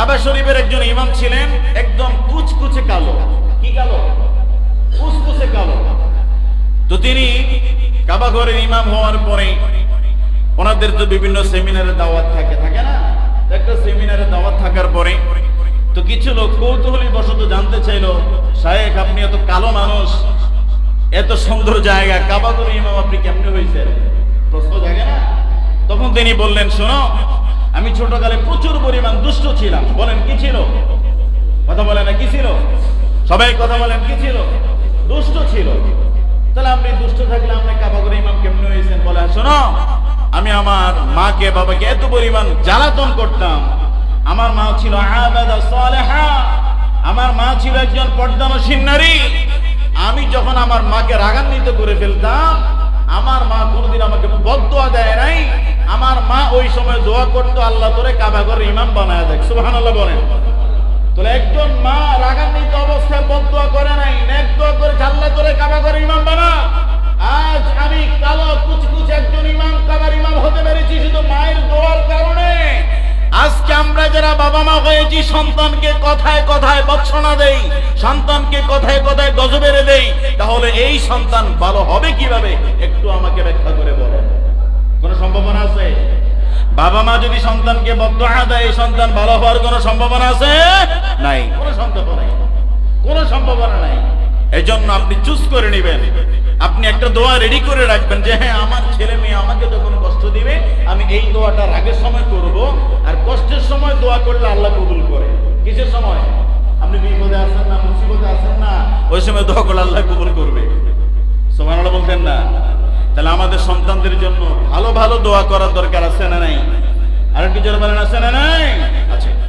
কাবা শরীফের একজন ইমাম ছিলেন, একদম কুচকুচে কালো। কি কালো? কুচকুচে কালো। তো তিনি কাবা ঘরের ইমাম হওয়ার পরে ওনাদের তো বিভিন্ন সেমিনারে দাওয়াত থাকে থাকে না? একটা সেমিনারে দাওয়াত থাকার পরে তো কিছু লোক কৌতূহলী বশত জানতে চাইলো, শায়েখ, আপনি এত কালো মানুষ, এত সুন্দর জায়গা, কাবা ঘরের ইমাম আপনি কেমনে হয়েছেন প্রশ্ন জাগে না? তখন তিনি বললেন, শোনো আমি ছোটকালে প্রচুর পরিমাণ দুষ্ট ছিলাম। বলেন, কি ছিল? কথা বলে না, কি ছিল? সবাই কথা বলেন, কি ছিল? দুষ্ট ছিল। তাহলে আপনি দুষ্ট থাকলে আপনি কাবাগরে ইমাম কেমনে হয়েছেন? বলে শোনো, আমি আমার মাকে, বাবাকে এত পরিমাণ জ্বালাতন করতাম। আমার মা ছিল আমার মা ছিল একজন পর্দানসীন নারী। আমি যখন আমার মাকে রাগান্বিত করে ফেলতাম করতো আল্লাহ তোরে কাবাগরের ইমাম বানায় দেখ, সুবহানাল্লাহ বলেন। তাহলে একজন মা রাগান্বিত অবস্থায় বদুয়া করে নাই, নেক দোয়া করে আল্লাহ তোরে কাবাগরের ইমাম বানা। আজ আমি কালো কুচকুচ একজন ইমাম, কাবার ইমাম হতে পেরেছি শুধু মায়ের দোয়ার কারণে। আজকে আমরা যারা বাবা মা হয়েছি, সন্তানকে কথায় কথায় বৎসনা দেই, সন্তানকে কথায় কথায় গজবেরে দেই, তাহলে এই সন্তান ভালো হবে কীভাবে? একটু আমাকে ব্যাখ্যা করে বলেন। কোনো সম্ভাবনা আছে? বাবা মা যদি সন্তানকে বদয়া দেয় এই সন্তান ভালো হওয়ার কোনো সম্ভাবনা আছে? নাই। কোনো সম্ভাবনা নাই। এই জন্য আপনি চুজ করে নেবেন। আপনি একটা দোয়া রেডি করে রাখবেন যে হ্যাঁ আমার ছেলে মেয়ে আমাকে যখন কষ্ট দিবে, আমি এই দোয়াটা রাগের সময় করব। আর কষ্টের সময় দোয়া করলে আল্লাহ কবুল করে। কিসের সময়? আপনি বিপদে আসেন না, মুসিবতে আসেন না? ওই সময় দোয়া করলে আল্লাহ কবুল করবে। সোমানাল্লাহ বলতেন না। তাহলে আমাদের সন্তানদের জন্য ভালো ভালো দোয়া করার দরকার আছে না নাই? আর কি জোর বলেন, আছে না নাই? আছে।